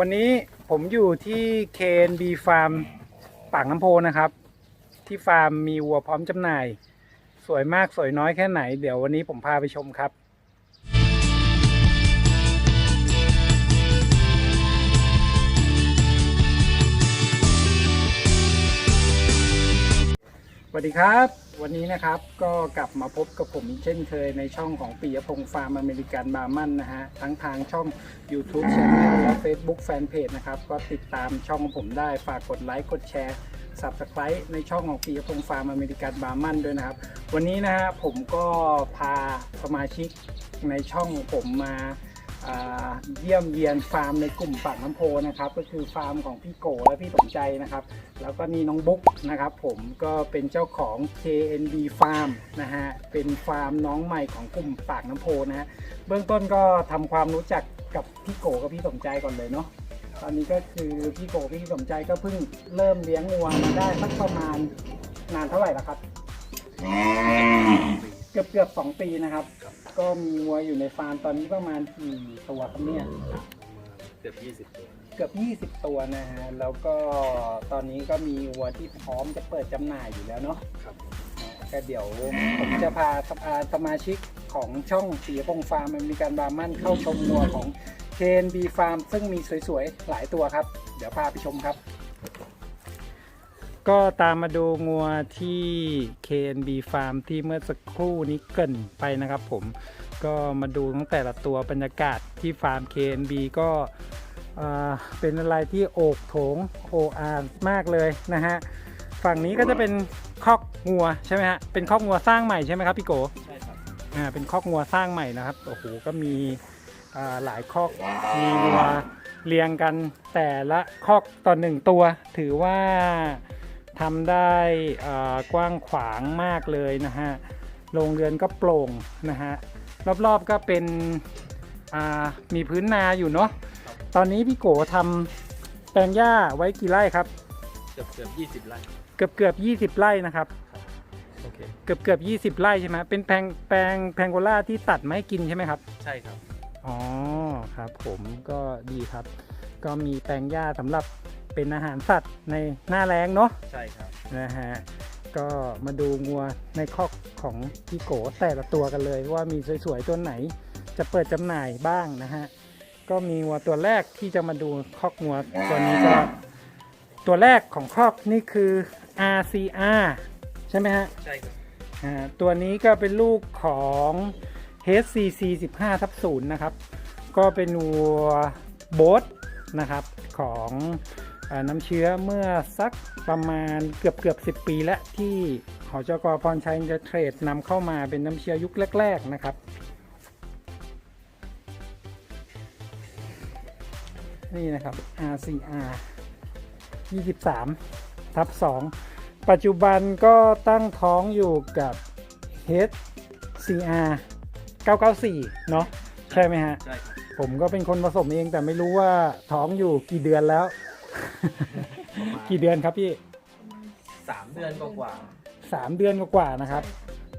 วันนี้ผมอยู่ที่เคนบีฟาร์มปากน้ำโพนะครับ ที่ฟาร์มมีวัวพร้อมจำหน่าย สวยมากสวยน้อยแค่ไหน เดี๋ยววันนี้ผมพาไปชมครับ สวัสดีครับ วันนี้นะครับก็กลับมาพบกับผมเช่นเคยในช่องของปียพงษ์ฟาร์มอเมริกันบาร์มันนะฮะ ทั้งทางช่อง YouTube Channel และ Facebook Fanpage นะครับ ก็ติดตามช่องของผมได้ฝากกดไลค์กดแชร์ Subscribe ในช่องของปียพงษ์ฟาร์มอเมริกันบาร์มันด้วยนะครับ วันนี้นะฮะผมก็พาสมาชิกในช่องผมมา เยี่ยมเยียนฟาร์มในกลุ่มปากน้ำโพนะครับ ก็คือฟาร์มของพี่โกและพี่สมใจนะครับ แล้วก็นี่น้องบุ๊กนะครับ ผมก็เป็นเจ้าของ KNB Farm นะฮะเป็นฟาร์มน้องใหม่ของกลุ่มปากน้ำโพนะฮะเบื้องต้นก็ทำความรู้จักกับพี่โกกับพี่สมใจก่อนเลยเนาะตอนนี้ก็คือพี่โกพี่สมใจก็เพิ่งเริ่มเลี้ยงงัวมาได้สักประมาณนานเท่าไหร่แล้วครับ เกือบเกือบสองปีนะครับ ก็มีงัวอยู่ในฟาร์มตอนนี้ประมาณกี่ตัวครับเนี่ย เกือบ20ตัวเกือบ 20 ตัวนะฮะ แล้วก็ตอนนี้ก็มีวัวที่พร้อมจะเปิดจำหน่ายอยู่แล้วเนาะครับก็เดี๋ยวผมจะพาพาสมาชิกของช่องสีพงฟาร์มมีการบาร์มันเข้าชมวัวของเคนบีฟาร์มซึ่งมีสวยๆ หลายตัวครับ เดี๋ยวพาไปชมครับ ก็ตามมาดูงัวที่ KNB Farm ที่เมื่อสักครู่นี้เกรินไปนะครับผมก็มาดูตั้งแต่ละตัวบรรยากาศที่ฟาร์ม KNB ก็อ่าเป็นอะไรที่โอกโถงโออามากเลยนะฮะ ฝั่งนี้ก็จะเป็นคอกงัวใช่ไหมฮะ เป็นคอกงัวสร้างใหม่ใช่ไหมครับพี่โกใช่ครับอ่าเป็นคอกงัวสร้างใหม่นะครับโอ้โหก็มีอ่าหลายคอกมีงัวเรียงกันแต่ละคอกต่อหนึ่งตัว ถือว่า ทำได้อ่ากว้างขวางมากเลยนะฮะโรงเรือนก็โปร่งนะฮะรอบๆก็เป็นอ่ามีพื้นนาอยู่เนาะตอนนี้พี่โกทำแปลงหญ้าไว้กี่ไร่ครับ เกือบเกือบ20ไร่เกือบเกือบยี่สิบไร่นะครับโอเคเกือบเกือบยี่สิบไร่ใช่ไหมเป็นแปลงแปลงแพงโกล่าที่ตัดมาให้กินใช่ไหมครับ ใช่ครับอ๋อครับผมก็ดีครับ ก็มีแปลงหญ้าสำหรับ เป็นอาหารสัตว์ในหน้าแรงเนาะใช่ครับนะฮะก็มาดูงัวในคอกของพี่โกแต่ละตัวกันเลยว่ามีสวยๆตัวไหนจะเปิดจำหน่ายบ้างนะฮะก็มีงัวตัวแรกที่จะมาดูคอกงัวตัวนี้ก็ตัวแรกของคอกนี่คือ RCR ใช่ไหมฮะใช่ครับอ่าตัวนี้ก็เป็นลูกของ HCC 15ทับ0นะครับ ก็เป็นวัวโบทนะครับของอา น้ำเชื้อเมื่อสักประมาณเกือบเกือบ 10 ปีแล้วที่หอจกพรชัยจะเทรดนำเข้ามาเป็นน้ำเชื้อยุคแรก ๆ นะครับ นี่นะครับ RCR 23 ทับ 2 ปัจจุบันก็ตั้งท้องอยู่กับ HCR 994 เนาะใช่ไหมฮะ ใช่ครับผมก็เป็นคนผสมเองแต่ไม่รู้ว่าท้องอยู่กี่เดือนแล้ว กี่เดือนครับพี่สามเดือนกว่าสามเดือนกว่าๆนะครับ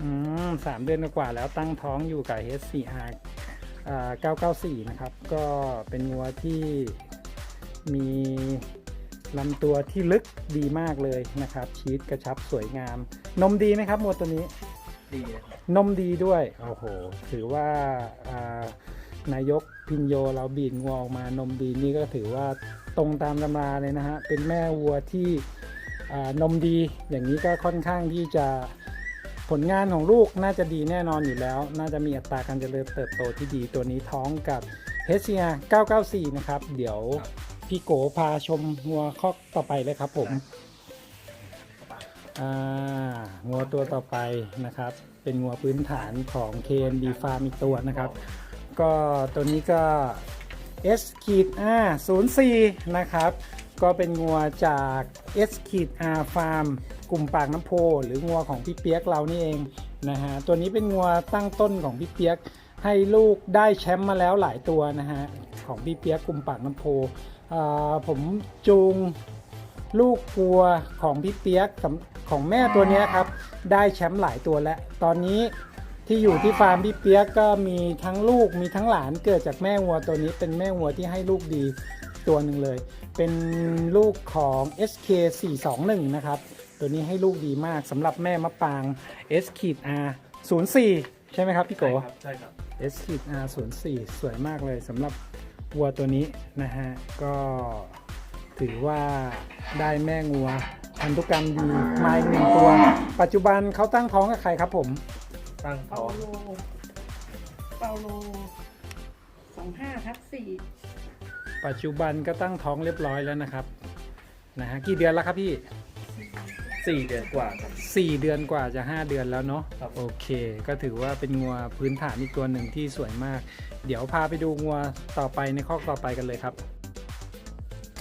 อืมสามเดือนกว่าๆแล้วตั้งท้องอยู่กับ HCR อ่า994 นะครับ ก็เป็นงัวที่มีลำตัวที่ลึกดีมากเลยนะครับ ชีสกระชับสวยงาม นมดีไหมครับงัวตัวนี้ ๆดีนะครับนมดีด้วยโอ้โห ถือว่าอ่านายกพินโยเราบีดงัวออกมานมดีนี่ก็ถือว่า ตรงตามตำราเลยนะฮะ เป็นแม่วัวที่อ่านมดี อย่างนี้ก็ค่อนข้างที่จะผลงานของลูกน่าจะดีแน่นอนอยู่แล้ว น่าจะมีอัตราการเจริญเติบโตที่ดีตัวนี้ท้องกับ h c r 994 นะครับ เดี๋ยวพี่โกพาชมงัวคอกต่อไปเลยครับผมอ่างัวตัวต่อไปนะครับ เป็นงัวพื้นฐานของ KNB Farm อีกตัวนะครับ ก็ตัวนี้ก็ S ขีด R 0 4นะครับ ก็เป็นงัวจาก S ขีด R Farm กลุ่มปากน้ำโพ หรืองัวของพี่เปียกเรานี่เองนะฮะ ตัวนี้เป็นงัวตั้งต้นของพี่เปียก ให้ลูกได้แชมป์มาแล้วหลายตัวนะฮะ ของพี่เปียกกลุ่มปากน้ำโพ ผมจูงลูกวัวของพี่เปียกของแม่ตัวนี้ครับ ได้แชมป์หลายตัวแล้ว ตอนนี้ ที่อยู่ที่ฟาร์มพี่เปียกก็มีทั้งลูกมีทั้งหลานเกิดจากแม่วัวตัวนี้เป็นแม่วัวที่ให้ลูกดีตัวหนึ่งเลย เป็นลูกของ SK 421นะครับ ตัวนี้ให้ลูกดีมากสำหรับแม่มะปาง S R 04ใช่ไหมครับพี่โก ใช่ครับใช่ครับ S R 04สวยมากเลยสำหรับวัวตัวนี้นะฮะก็ถือว่าได้แม่งัวพันธุกรรมดีมาอีกหนึ่งตัว ปัจจุบันเขาตั้งท้องกับใครครับผม ตั้งเปาท้องโลเปาโลสองห้าทับสี่ปัจจุบันก็ตั้งท้องเรียบร้อยแล้วนะครับนะฮะกี่เดือนแล้วครับพี่ สี่เดือนกว่าครับ4เดือนกว่าจะ5เดือนแล้วเนาะครับ โอเค ก็ถือว่าเป็นงัวพื้นฐานอีกตัวหนึ่งที่สวยมาก เดี๋ยวพาไปดูงัวต่อไปในคอกต่อไปกันเลยครับ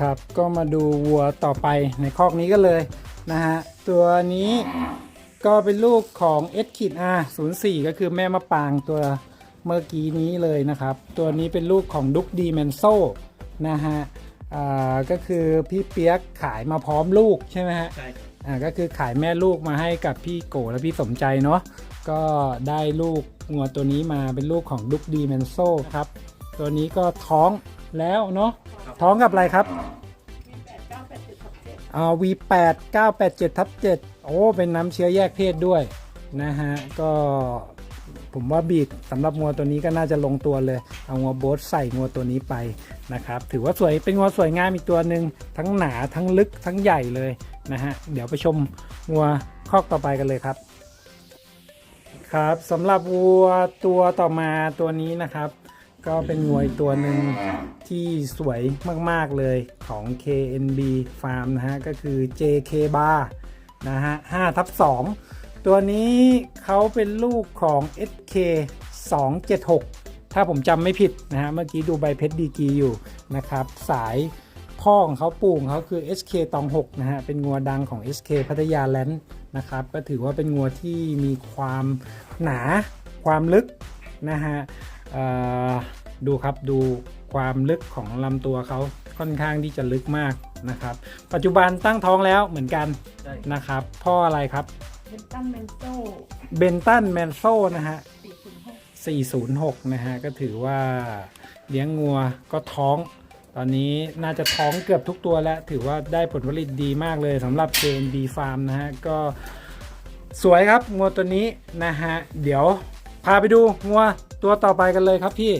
ครับก็มาดูวัวต่อไปในคอกนี้ก็เลยนะฮะตัวนี้ ก็เป็นลูกของ S ขีด R 0 4ก็คือแม่มะปางตัวเมื่อกี้นี้เลยนะครับ ตัวนี้เป็นลูกของดุกดีแมนโซนะฮะอ่าก็คือพี่เปียกขายมาพร้อมลูกใช่ไหมฮะใช่ครับอ่าก็คือขายแม่ลูกมาให้กับพี่โกและพี่สมใจเนาะก็ได้ลูกงัวตัวนี้มาเป็นลูกของดุกดีแมนโซครับ ตัวนี้ก็ท้องแล้วเนาะท้องกับอะไรครับมีแปดเก้าแปดเจ็ดทับเจ็ดอ่า V8 987ทับ7 โอ้เป็นน้ำเชื้อแยกเพศด้วยนะฮะก็ผมว่าบีดสำหรับงัวตัวนี้ก็น่าจะลงตัวเลย เอางัวโบสใส่งัวตัวนี้ไปนะครับ ถือว่าสวยเป็นงัวสวยงามอีกตัวหนึ่งทั้งหนาทั้งลึกทั้งใหญ่เลยนะฮะเดี๋ยวไปชมงัวคอกต่อไปกันเลยครับ ครับสำหรับวัวตัวต่อมาตัวนี้นะครับ ก็เป็นงัวอีกตัวหนึ่งที่สวยมากๆเลยของ KNB Farm นะฮะก็คือ JK Bar นะฮะ5ทับ2ตัวนี้เขาเป็นลูกของ SK 276 ถ้าผมจำไม่ผิดนะฮะ เมื่อกี้ดูใบเพชรดีกีอยู่นะครับ สายพ่อของเขาปู่ของเขาคือ SK ตอง6นะฮะ เป็นงัวดังของ SK พัทยาแลนด์นะครับ ก็ถือว่าเป็นงัวที่มีความหนาความลึกนะฮะดูครับดูความลึกของลำตัวเขา ค่อนข้างที่จะลึกมากนะครับ ปัจจุบันตั้งท้องแล้วเหมือนกันใช่ นะครับ พ่ออะไรครับเป็นตั้นเมนโซ่เบนตันแมนโซนะฮะ สี่ศูนย์หก406 นะฮะ ก็ถือว่าเลี้ยงงัวก็ท้อง ตอนนี้น่าจะท้องเกือบทุกตัวแล้ว ถือว่าได้ผลผลิตดีมากเลยสำหรับ JNB Farm นะฮะ ก็สวยครับงัวตัวนี้นะฮะ เดี๋ยวพาไปดูงัวตัวต่อไปกันเลยครับพี่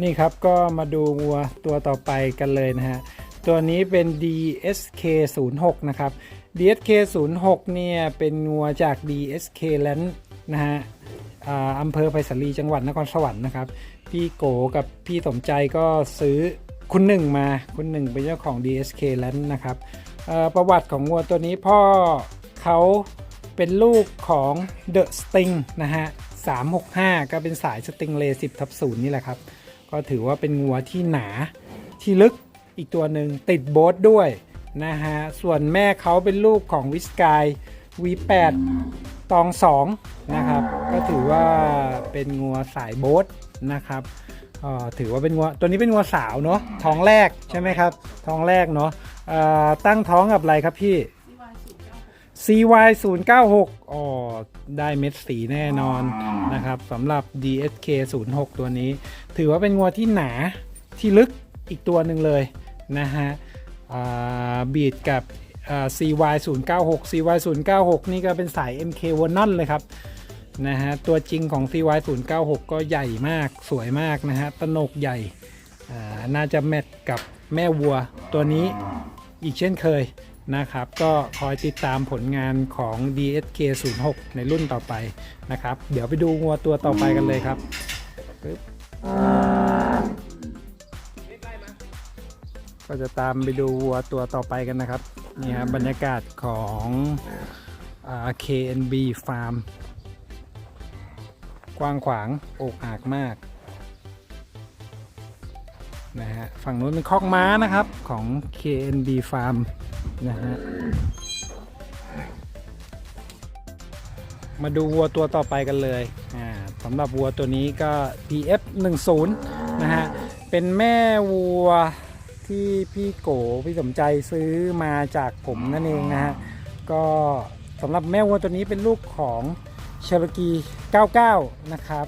นี่ครับก็มาดูงัวตัวต่อไปกันเลยนะฮะ ตัวนี้เป็น DSK 0 6นะครับ DSK 0 6เนี่ยเป็นงัวจาก DSK Land นะฮะอ่าอำเภอไผ่สาลีจังหวัดนครสวรรค์นะครับ พี่โกกับพี่สมใจก็ซื้อคุณหนึ่งมา คุณหนึ่งเป็นเจ้าของ DSK Land นะครับประวัติของงัวตัวนี้พ่อเขาเป็นลูกของ The Sting นะฮะ365 ก็เป็นสาย Sting Ray 10ทับ0นี่แหละครับ ก็ถือว่าเป็นงัวที่หนาที่ลึกอีกตัวหนึ่งติดโบ๊ทด้วยนะฮะ ส่วนแม่เขาเป็นลูกของวิสกาย V8 ตอง2นะครับ ก็ถือว่าเป็นงัวสายโบ๊ทนะครับอ่อถือว่าเป็นงัวตัวนี้เป็นงัวสาวเนาะท้องแรกใช่ไหมครับ ท้องแรกเนาะตั้งท้องกับอะไรครับพี่ CY 0 9 6 อ๋อได้เม็ดสีแน่นอนนะครับสำหรับ DSK 0 6 ตัวนี้ ถือว่าเป็นงัวที่หนาที่ลึกอีกตัวหนึ่งเลยนะฮะบีดกับ CY 0 9 6 CY 0 9 6 นี่ก็เป็นสาย MK w a n o n เลยครับนะฮะตัวจริงของ CY 0 9 6 ก็ใหญ่มากสวยมากนะฮะตะโหนกใหญ่อ่าน่าจะแมทกับแม่วัวตัวนี้อีกเช่นเคย นะครับ ก็คอยติดตามผลงานของ DSK 0 6ในรุ่นต่อไปนะครับ เดี๋ยวไปดูงัวตัวต่อไปกันเลยครับปึ๊บก็จะตามไปดูวัวตัวต่อไปกันนะครับนี่ครับบรรยากาศของ KNB Farm กว้างขวางอกอากมากนะฮะฝั่งนู้นเป็นคอกม้านะครับของ KNB Farm นะฮะ มาดูวัวตัวต่อไปกันเลยอ่าสำหรับวัวตัวนี้ก็ PF 1 0นะฮะ เป็นแม่วัวที่พี่โกพี่สมใจซื้อมาจากผมนั่นเองนะฮะ ก็สำหรับแม่วัวตัวนี้เป็นลูกของเชลกี 99 นะครับ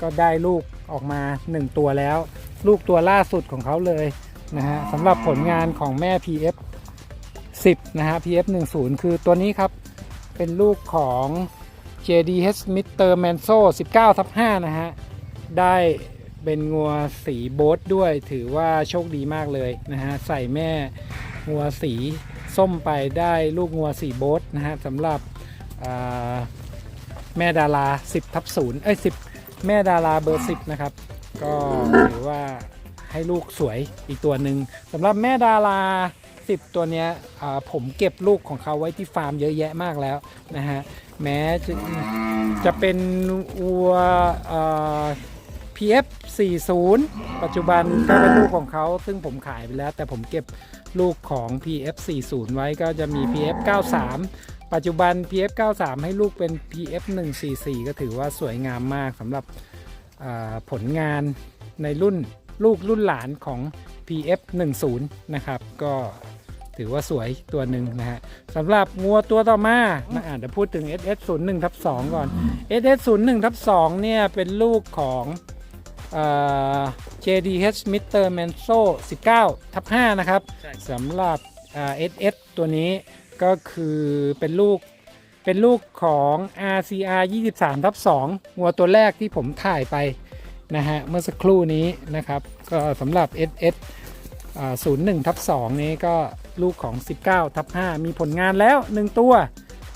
ก็ได้ลูกออกมา 1 ตัวแล้ว ลูกตัวล่าสุดของเขาเลยนะฮะสำหรับผลงานของแม่ PF 10 นะฮะ PF 10 คือตัวนี้ครับ เป็นลูกของ JDH Mr. Manso 19ทับ5นะฮะ ได้เป็นงัวสีโบ๊ทด้วยถือว่าโชคดีมากเลยนะฮะ ใส่แม่งัวสีส้มไปได้ลูกงัวสีโบ๊ทนะฮะสำหรับแม่ดารา 10ทับ0เอ้ย 10 แม่ดาราเบอร์ 10 นะครับ ก็ถือว่า ให้ลูกสวยอีกตัวหนึ่งสำหรับแม่ดารา10ตัวเนี้ยผมเก็บลูกของเขาไว้ที่ฟาร์มเยอะแยะมากแล้วนะฮะแม้จะจะเป็นวัวเอ่อ PF 40ปัจจุบันก็เป็นลูกของเขาซึ่งผมขายไปแล้ว แต่ผมเก็บลูกของ PF 40ไว้ก็จะมี PF 93ปัจจุบัน PF 93ให้ลูกเป็น PF 144ก็ถือว่าสวยงามมากสำหรับผลงานในรุ่น ลูกรุ่นหลานของ PF 10 นะครับ ก็ถือว่าสวยตัวหนึ่งนะฮะสำหรับงัวตัวต่อมานะอะเดี๋ยวพูดถึง SS 0 1 ทับ2ก่อน SS 0 1 ทับ2เนี่ย เป็นลูกของเอ่อ JDH Mr. Manso 19ทับ5นะครับใช่สำหรับอ่า SS ตัวนี้ก็คือเป็นลูกเป็นลูกของ RCR 23ทับ2งัวตัวแรกที่ผมถ่ายไป นะฮะเมื่อสักครู่นี้นะครับก็สำหรับ SS 01ทับ2นี้ก็ลูกของ 19ทับ5มีผลงานแล้ว 1 ตัว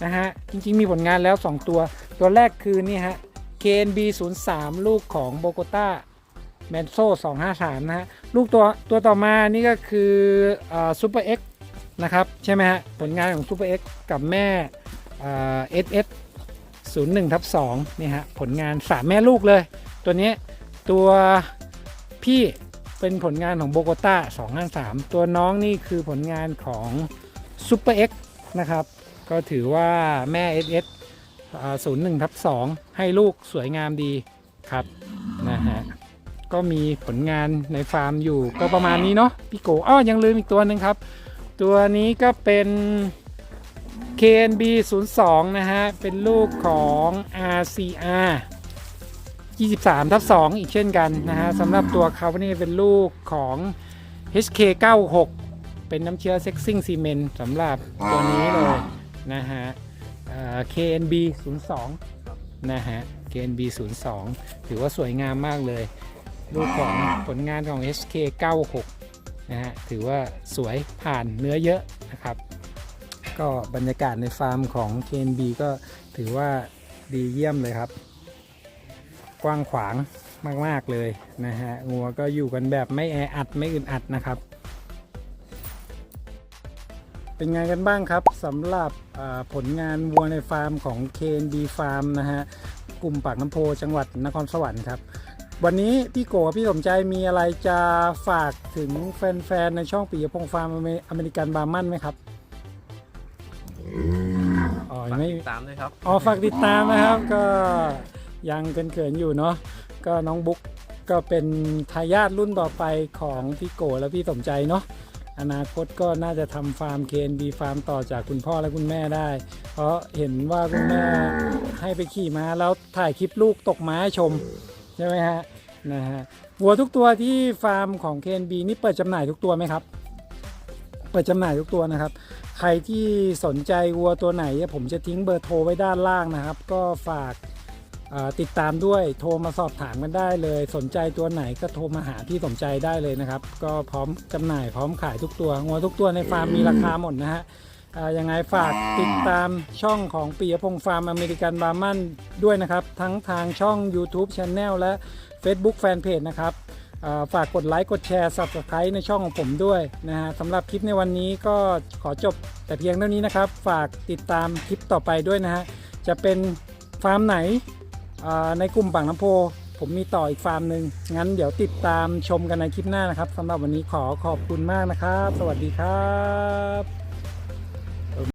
นะฮะจริงๆ มีผลงานแล้ว 2 ตัว ตัวแรกคือนี่ฮะ KNB 03ลูกของโบโกตาแมนโซ253 นะฮะ ลูกตัวตัวต่อมานี่ก็คือซูเปอร์เอ็กนะครับ ใช่ไหมฮะ ผลงานของซูเปอร์เอ็กกับแม่เอสเอสศูนย์หนึ่งทับสองนี่ฮะ ผลงาน 3 แม่ลูกเลย ตัวนี้ ตัวพี่เป็นผลงานของโบโกต้า253 ตัวน้องนี่คือผลงานของซูเปอร์เอ็กนะครับ ก็ถือว่าแม่ SS ศูนย์หนึ่งทับสองให้ลูกสวยงามดีครับนะฮะก็มีผลงานในฟาร์มอยู่ก็ประมาณนี้เนาะพี่โกอ้อยังลืมอีกตัวหนึ่งครับ ตัวนี้ก็เป็น KNB 02นะฮะ เป็นลูกของ RCR 23ทับ2อีกเช่นกันนะฮะสำหรับตัวเขานี่เป็นลูกของ HK 96 เป็นน้ำเชื้อเซ็กซิ่งซีเมนต์สำหรับตัวนี้เลยนะฮะ KNB 02นะฮะ KNB 02ถือว่าสวยงามมากเลยลูกของผลงานของ SK 96นะฮะ ถือว่าสวยผ่านเนื้อเยอะนะครับ ก็บรรยากาศในฟาร์มของ KNB ก็ถือว่าดีเยี่ยมเลยครับ กว้างขวางมากๆเลยนะฮะงัวก็อยู่กันแบบไม่แออัดไม่อึดอัดนะครับ เป็นไงกันบ้างครับสำหรับอ่าผลงานวัวในฟาร์มของ KNB Farm นะฮะกลุ่มปากน้ำโพจังหวัดนครสวรรค์ครับวันนี้พี่โกกับพี่สมใจมีอะไรจะฝากถึงแฟนๆ ในช่องปียพงษ์ฟาร์มอเมอเมริกันบาร์มันไหมครับอ๋อฝากไม่ติดตามด้วยครับอ๋อฝากติดตามนะครับก็ ยังเขินๆอยู่เนาะก็น้องบุ๊กก็เป็นทายาทรุ่นต่อไปของพี่โกและพี่สมใจเนาะอนาคตก็น่าจะทำฟาร์ม KNB ฟาร์มต่อจากคุณพ่อและคุณแม่ได้ เพราะเห็นว่าคุณแม่ให้ไปขี่ม้าแล้วถ่ายคลิปลูกตกม้าให้ชม ใช่ไหมฮะนะฮะวัวทุกตัวที่ฟาร์มของ KNB นี่เปิดจำหน่ายทุกตัวไหมครับ เปิดจำหน่ายทุกตัวนะครับ ใครที่สนใจวัวตัวไหนผมจะทิ้งเบอร์โทรไว้ด้านล่างนะครับ ก็ฝาก ติดตามด้วยโทรมาสอบถามกันได้เลย สนใจตัวไหนก็โทรมาหาที่สนใจได้เลยนะครับ ก็พร้อมจำหน่ายพร้อมขายทุกตัวงัวทุกตัวในฟาร์มมีราคาหมดนะฮะยังไงฝากติดตามช่องของปียพงษ์ฟาร์มอเมริกันบาร์มันด้วยนะครับ ทั้งทางช่อง YouTube Channel และ Facebook Fanpage นะครับฝากกดไลค์กดแชร์ Subscribe ในช่องของผมด้วยนะฮะสำหรับคลิปในวันนี้ก็ขอจบแต่เพียงเท่านี้นะครับ ฝากติดตามคลิปต่อไปด้วยนะฮะจะเป็นฟาร์มไหน ในกลุ่มปากน้ำโพ ผมมีต่ออีกฟาร์มหนึ่งงั้นเดี๋ยวติดตามชมกันในคลิปหน้านะครับสำหรับวันนี้ขอขอบคุณมากนะครับ สวัสดีครับ